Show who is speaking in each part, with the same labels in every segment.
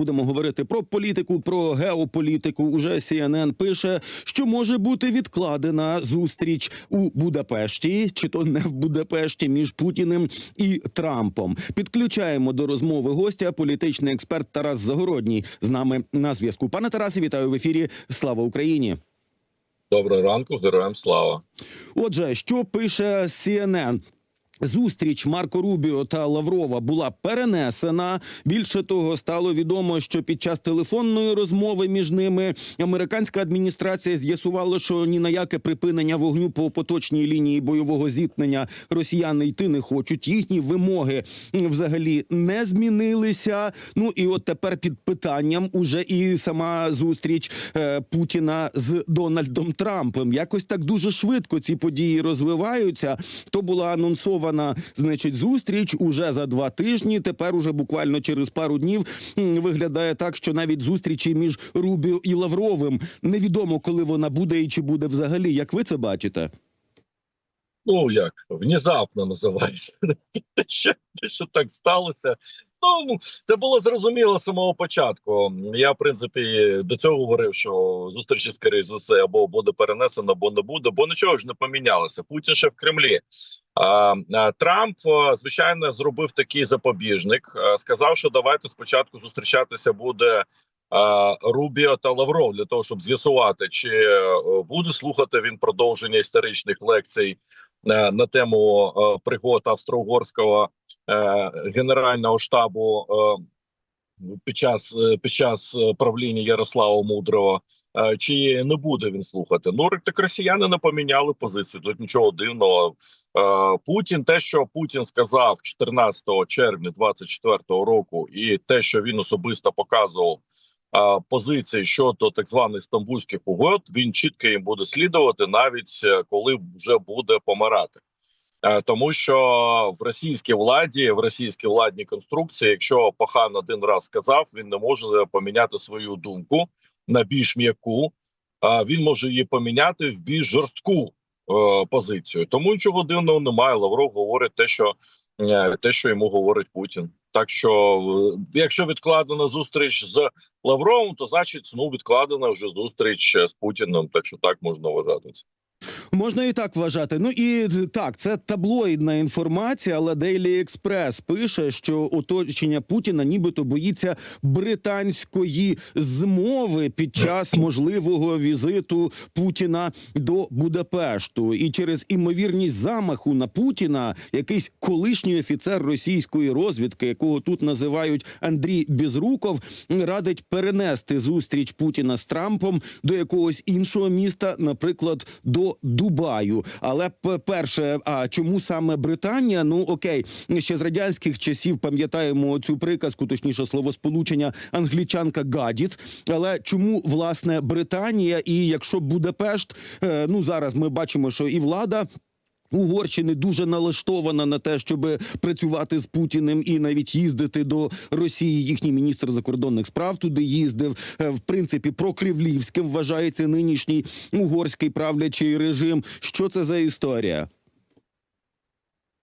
Speaker 1: будемо говорити про політику, про геополітику. Уже CNN пише, що може бути відкладена зустріч у Будапешті, чи то не в Будапешті між Путіним і Трампом. Підключаємо до розмови гостя політичний експерт Тарас Загородній з нами на зв'язку. Пане Тарасе, вітаю в ефірі. Слава Україні.
Speaker 2: Доброго ранку, героям слава.
Speaker 1: Отже, що пише CNN? Зустріч Марко Рубіо та Лаврова була перенесена. Більше того, стало відомо, що під час телефонної розмови між ними американська адміністрація з'ясувала, що ні на яке припинення вогню по поточній лінії бойового зіткнення росіяни йти не хочуть. Їхні вимоги взагалі не змінилися. Ну і от тепер під питанням уже і сама зустріч е, Путіна з Дональдом Трампом. Якось так дуже швидко ці події розвиваються. То була анонсована, значить, зустріч уже за два тижні. Тепер уже буквально через пару днів виглядає так, що навіть зустрічі між Рубіо і Лавровим невідомо, коли вона буде і чи буде взагалі. Як ви це бачите?
Speaker 2: Ну як внезапно називається що, що так сталося. Ну це було зрозуміло з самого початку. Я в принципі до цього говорив, що зустрічі скоріш за все або буде перенесено, або не буде, бо нічого ж не помінялося. Путін ще в Кремлі. А, Трамп, звичайно, зробив такий запобіжник. Сказав, що давайте спочатку зустрічатися буде Рубіо та Лавров для того, щоб з'ясувати, чи буде слухати він продовження історичних лекцій на тему е, пригод австро-угорського е, генерального штабу е, під час е, під час е, правління Ярослава Мудрого. Е, Чи не буде він слухати? Ну так росіяни не поміняли позицію. Тут нічого дивного. Е, Путін, те, що Путін сказав 14 червня 24 року, і те, що він особисто показував е, позиції щодо так званих стамбульських угод, він чітко їм буде слідувати, навіть е, коли вже буде помирати. Е, Тому що в російській владі, в російській владній конструкції, якщо Пахан один раз сказав, він не може поміняти свою думку на більш м'яку, а він може її поміняти в більш жорстку е, позицію. Тому нічого дивного немає. Лавров говорить те, що те, що йому говорить Путін. Так що, е, якщо відкладена зустріч з Лавровим, то значить ну відкладена вже зустріч е, з Путіним. Так що так можна вважати.
Speaker 1: Можна і так вважати. Ну і так, це таблоїдна інформація, але Daily Express пише, що оточення Путіна нібито боїться британської змови під час можливого візиту Путіна до Будапешту. І через імовірність замаху на Путіна якийсь колишній офіцер російської розвідки, якого тут називають Андрій Безруков, радить перенести зустріч Путіна з Трампом до якогось іншого міста, наприклад, до Дубаю. Але перше, а чому саме Британія? Ну окей, ще з радянських часів пам'ятаємо цю приказку, точніше словосполучення англічанка гадіт. Але чому власне Британія? І якщо Будапешт, е, ну зараз ми бачимо, що і влада. Угорщини дуже налаштована на те, щоб працювати з Путіним і навіть їздити до Росії. Їхній міністр закордонних справ туди їздив. Е, В принципі, прокремлівським вважається нинішній угорський правлячий режим. Що це за історія?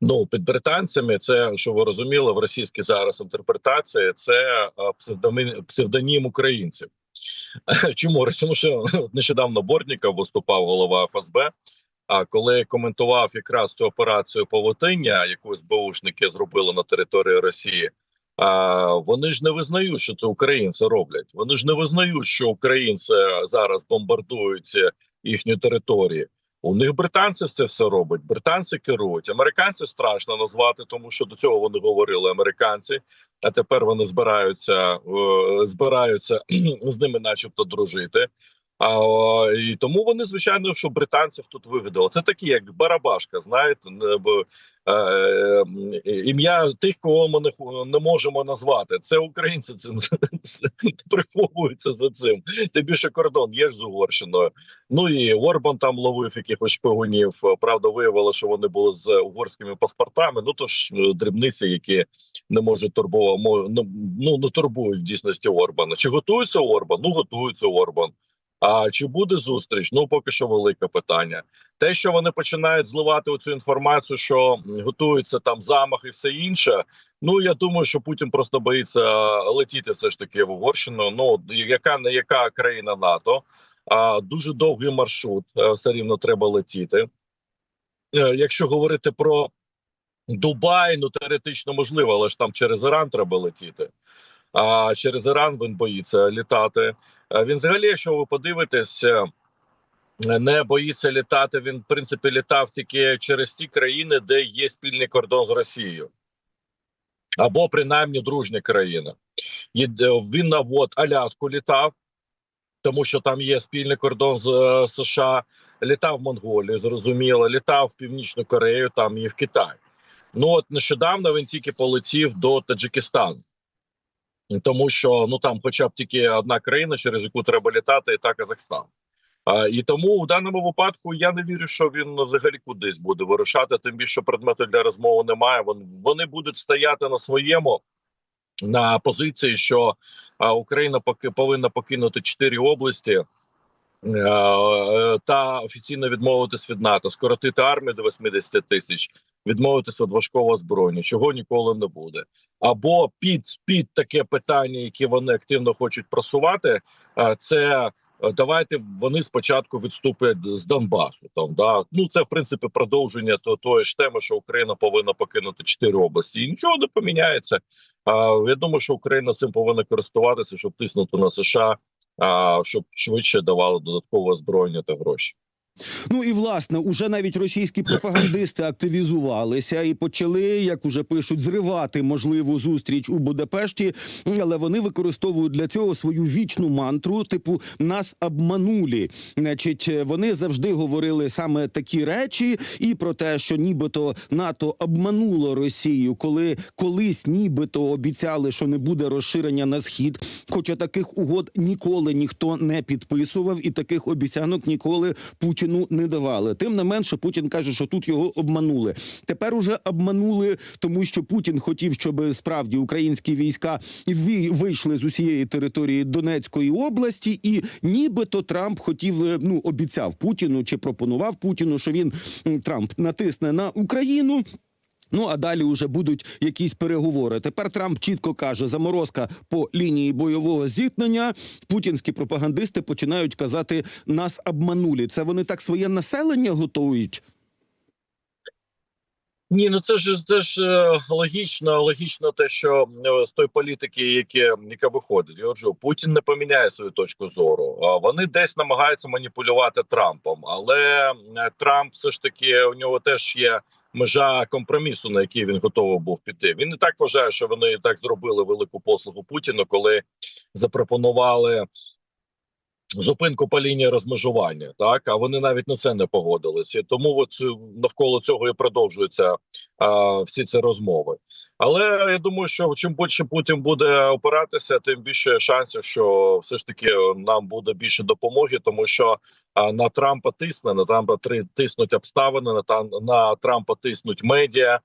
Speaker 2: Ну, під британцями, це що ви розуміли, в російській зараз інтерпретації це е, псевдонім українців. Чому тому, що нещодавно Бортніков виступав голова ФСБ. А коли коментував якраз цю операцію павутиння, яку СБУшники зробили на території Росії, а, вони ж не визнають, що це українці роблять. Вони ж не визнають, що українці зараз бомбардують їхню територію. У них британці це все роблять. Британці керують. Американців страшно назвати, тому що до цього вони говорили американці. А тепер вони збираються е, збираються з ними, начебто, дружити. А і тому вони звичайно, що британців тут вигадали. Це такі, як Барабашка, знаєте, е, ім'я тих, кого ми не, можемо назвати. Це українці цим приховуються за цим. Тим більше кордон є ж з Угорщиною. Ну і Орбан там ловив якихось шпигунів. Правда, виявилося, що вони були з угорськими паспортами. Ну то ж е, дрібниці, які не можуть турбувати, ну не турбують в дійсності Орбана. Чи готується Орбан? Ну готується Орбан. А чи буде зустріч? Ну поки що велике питання. Те, що вони починають зливати оцю інформацію, що готується там замах і все інше. Ну я думаю, що Путін просто боїться е, летіти все ж таки в Угорщину. Ну яка не яка країна НАТО, а дуже довгий маршрут, е, все рівно треба летіти. Е, Якщо говорити про Дубай, ну теоретично можливо, але ж там через Іран треба летіти. А через Іран він боїться літати. Е, Він взагалі, якщо ви подивитесь, е, не боїться літати. Він, в принципі, літав тільки через ті країни, де є спільний кордон з Росією. Або принаймні дружня країна. Е, Він на от Аляску літав, тому що там є спільний кордон з США. Літав в Монголію, зрозуміло, літав в Північну Корею, там і в Китай. Ну от нещодавно він тільки полетів до Таджикистану. Тому що ну там, хоча б тільки одна країна, через яку треба літати, і та Казахстан. А, і тому в даному випадку я не вірю, що він взагалі кудись буде вирушати. Тим більше предмету для розмови немає. Вони, будуть стояти на своєму на позиції, що Україна поки повинна покинути чотири області. е, е, Та офіційно відмовитись від НАТО, скоротити армію до 80 тисяч, відмовитися від важкого озброєння, чого ніколи не буде. Або під під таке питання, яке вони активно хочуть просувати, е, це е, давайте вони спочатку відступлять з Донбасу. Там да ну це в принципі продовження то ж теми, що Україна повинна покинути чотири області, і нічого не поміняється. Я думаю, що Україна цим повинна користуватися, щоб тиснути на США, щоб швидше давали додаткове озброєння та гроші.
Speaker 1: Ну і власне, уже навіть російські пропагандисти активізувалися і почали, як уже пишуть, зривати можливу зустріч у Будапешті, але вони використовують для цього свою вічну мантру, типу нас обманулі. Значить, вони завжди говорили саме такі речі, і про те, що нібито НАТО обмануло Росію, коли колись нібито обіцяли, що не буде розширення на схід. Хоча таких угод ніколи ніхто не підписував, і таких обіцянок ніколи Путіну не давали. Тим не менше, Путін каже, що тут його обманули. Тепер уже обманули, тому що Путін хотів, щоб справді українські війська ві- вийшли з усієї території Донецької області, і нібито Трамп хотів, е, ну обіцяв Путіну чи пропонував Путіну, що він Трамп натисне на Україну. Ну а далі вже будуть якісь переговори. Тепер Трамп чітко каже: заморозка по лінії бойового зіткнення. Путінські пропагандисти починають казати, нас обманулі. Це вони так своє населення готують.
Speaker 2: Ні, ну це ж це ж е, логічно, логічно те, що е, з той політики, яке, яка виходить, я кажу, Путін не поміняє свою точку зору. Вони десь намагаються маніпулювати Трампом, але е, Трамп все ж таки у нього теж є межа компромісу, на який він готовий був піти. Він не так вважає, що вони і так зробили велику послугу Путіну, коли запропонували. Зупинку по лінії розмежування, так а вони навіть на це не погодилися. Тому от е, навколо цього і продовжуються а, всі ці розмови. Але я думаю, що чим більше Путін буде опиратися, тим більше шансів, що все ж таки нам буде більше допомоги, тому що на Трампа тисне, на Трампа тиснуть обставини, на на Трампа тиснуть медіа.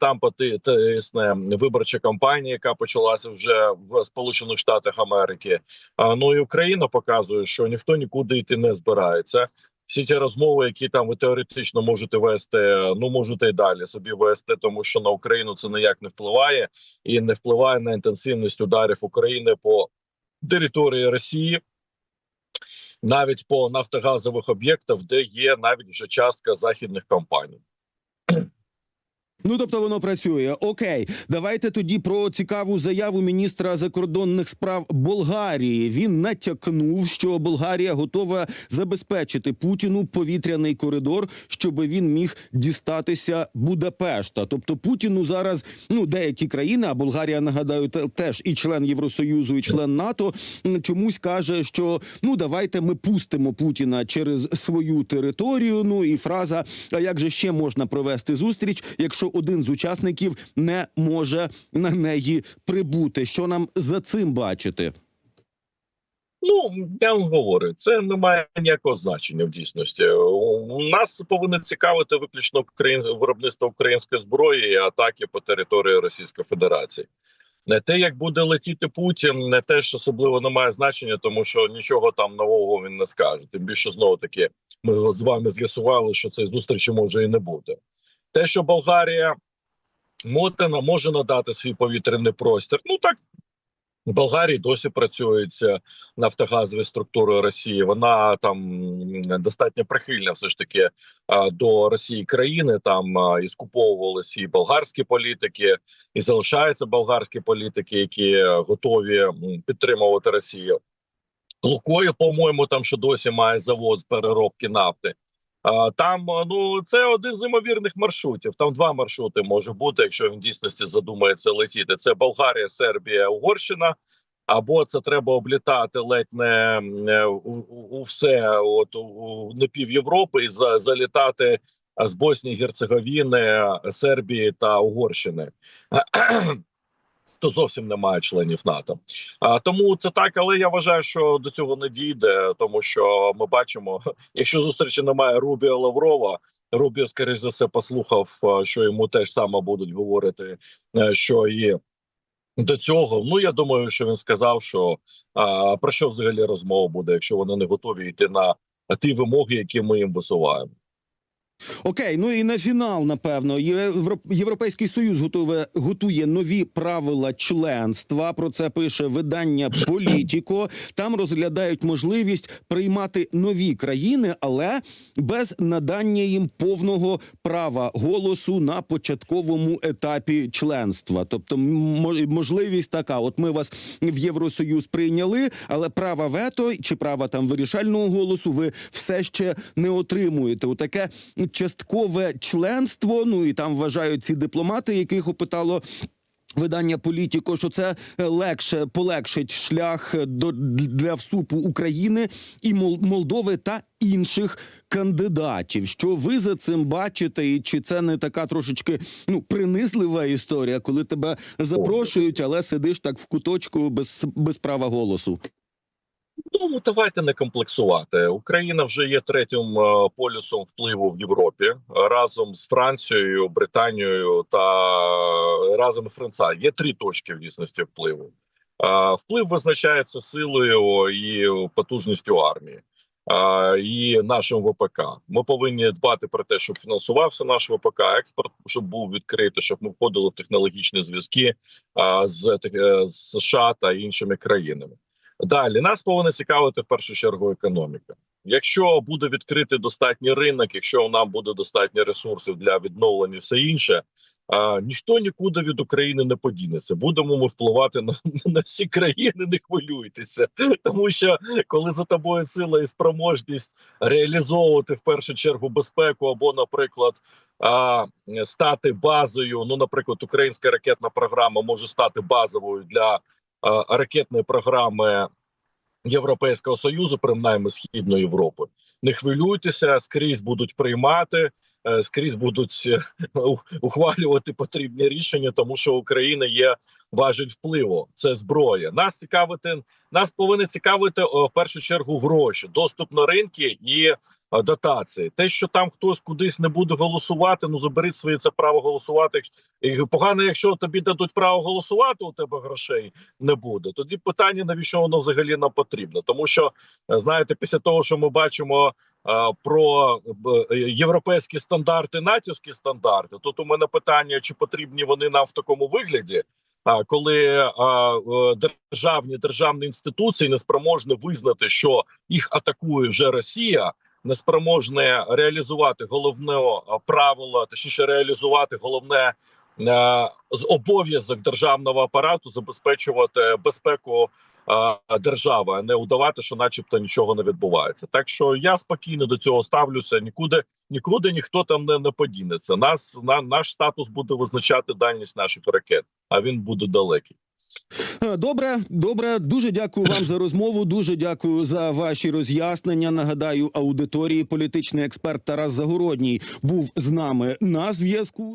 Speaker 2: Трампа тисне виборча кампанія, яка почалася вже в Сполучених Штатах Америки. А, ну і Україна показує, що ніхто нікуди йти не збирається. Всі ті розмови, які там ви теоретично можете вести, ну можете і далі собі вести, тому що на Україну це ніяк не впливає і не впливає на інтенсивність ударів України по території Росії, навіть по нафтогазових об'єктах, де є навіть вже частка західних компаній.
Speaker 1: Ну тобто воно працює. Окей, давайте тоді про цікаву заяву міністра закордонних справ Болгарії. Він натякнув, що Болгарія готова забезпечити Путіну повітряний коридор, щоб він міг дістатися Будапешта. Тобто Путіну зараз ну деякі країни, а Болгарія нагадаю, теж і член Євросоюзу, і член НАТО чомусь каже, що ну давайте ми пустимо Путіна через свою територію. Ну і фраза: а як же ще можна провести зустріч, якщо один з учасників не може на неї прибути? Що нам за цим бачити?
Speaker 2: Ну я вам говорю, це не має ніякого значення в дійсності. У нас повинно цікавити виключно україн... виробництво української зброї і атаки по території Російської Федерації. Не те, як буде летіти Путін, не теж особливо не має значення, тому що нічого там нового він не скаже. Тим більше знову таки ми з вами з'ясували, що цієї зустрічі може і не бути. Те, що Болгарія Мотина може надати свій повітряний простір, ну так. В Болгарії досі працюється нафтогазові структури Росії. Вона там достатньо прихильна, все ж таки до Росії країни. Там і скуповувалися і болгарські політики, і залишаються болгарські політики, які готові підтримувати Росію. Лукою, по-моєму, там ще досі має завод з переробки нафти. Там ну це один з ймовірних маршрутів. Там два маршрути може бути, якщо він дійсності задумається летіти. Це Болгарія, Сербія, Угорщина. Або це треба облітати ледь не у, у, все, от у на пів Європи і за, залітати з Боснії, Герцеговіни, Сербії та Угорщини. То зовсім немає членів НАТО. А тому це так, але я вважаю, що до цього не дійде, тому що ми бачимо, якщо зустрічі немає Рубіо Лаврова. Рубіо, скоріш за все, послухав, що йому теж саме будуть говорити, е, що і до цього. Ну я думаю, що він сказав, що а, про що взагалі розмова буде, якщо вони не готові йти на ті вимоги, які ми їм висуваємо.
Speaker 1: Окей, ну і на фінал, напевно, Євро- Європейський Союз готує, готує нові правила членства. Про це пише видання Політіко. Там розглядають можливість приймати нові країни, але без надання їм повного права голосу на початковому етапі членства. Тобто, можливість така: от ми вас в Євросоюз прийняли, але права вето чи права там вирішального голосу ви все ще не отримуєте. Отаке часткове членство. Ну і там вважають ці дипломати, яких опитало. Видання Політіко, що це легше полегшить шлях до для вступу України і Мол- Молдови та інших кандидатів. Що ви за цим бачите, і чи це не така трошечки ну принизлива історія, коли тебе запрошують, але сидиш так в куточку без, без права голосу?
Speaker 2: Ну давайте не комплексувати. Україна вже є третім е, полюсом впливу в Європі разом з Францією, Британією та е, разом Франца. Є три точки в дійсності впливу. Е, Вплив визначається силою і потужністю армії. І нашим ВПК ми повинні дбати про те, щоб фінансувався наш ВПК, експорт, щоб був відкритий, щоб ми входили в технологічні зв'язки з США та іншими країнами. Далі нас повинна цікавити в першу чергу економіка. Якщо буде відкритий достатній ринок, якщо нам буде достатньо ресурсів для відновлення, все інше, а, ніхто нікуди від України не подінеться. Будемо ми впливати на, на всі країни, не хвилюйтеся, тому що коли за тобою сила і спроможність реалізовувати в першу чергу безпеку, або, наприклад, а, стати базою. Ну, наприклад, українська ракетна програма може стати базовою для ракетної програми Європейського союзу, принаймні східної Європи. Не хвилюйтеся, скрізь будуть приймати, е, скрізь будуть е, ухвалювати потрібні рішення, тому що Україна є важель впливу. Це зброя. Нас цікавити, нас повинні цікавити в першу чергу гроші, доступ на ринки і дотації. Те, що там хтось кудись не буде голосувати, ну заберіть своє це право голосувати. І погано, якщо тобі дадуть право голосувати, у тебе грошей не буде. Тоді питання, навіщо воно взагалі нам потрібно? Тому що е, знаєте, після того, що ми бачимо е, про е, європейські стандарти, натівські стандарти, тут у мене питання, чи потрібні вони нам в такому вигляді. Коли е, державні державні інституції не спроможні визнати, що їх атакує вже Росія, не спроможне реалізувати головне правило, точніше реалізувати головне е, обов'язок державного апарату забезпечувати безпеку держави, а не удавати, що, начебто, нічого не відбувається. Так що я спокійно до цього ставлюся. Нікуди нікуди ніхто там не, не подінеться. Нас на наш статус буде визначати дальність наших ракет, а він буде далекий.
Speaker 1: Е, Добре, добре. Дуже дякую вам за розмову. Дуже дякую за ваші роз'яснення. Нагадаю, аудиторії політичний експерт Тарас Загородній був з нами на зв'язку.